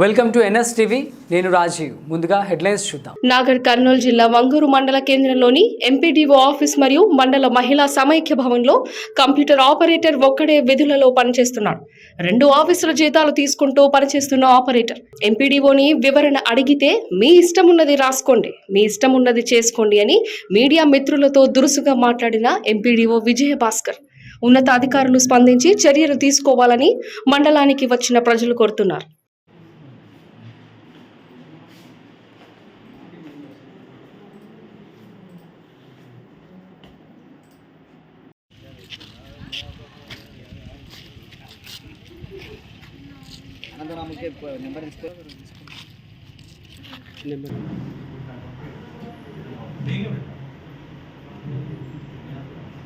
Welcome to NS TV. నేను రాజీవ్. ముందుగా headlines చూద్దాం. నాగర్ కర్నూలు జిల్లా వంగూరు మండల కేంద్రంలోని ఎంపీడీఓ ఆఫీస్ మరియు మండల మహిళా సమైక్య భవన్లో కంప్యూటర్ ఆపరేటర్ ఒక్కడే విధులలో పనిచేస్తున్నాడు. రెండు ఆఫీసుల జీతాలు తీసుకుంటూ పనిచేస్తున్న ఆపరేటర్. ఎంపీడీఓని వివరణ అడిగితే మీ ఇష్టం ఉన్నది రాసుకోండి మీ ఇష్టం ఉన్నది చేసుకోండి అని మీడియా మిత్రులతో దురుసుగా మాట్లాడిన ఎంపీడీఓ విజయ భాస్కర్ ఉన్నతాధికారులు స్పందించి చర్యలు తీసుకోవాలని మండలానికి వచ్చిన ప్రజలు కోరుతున్నారు. ando nada más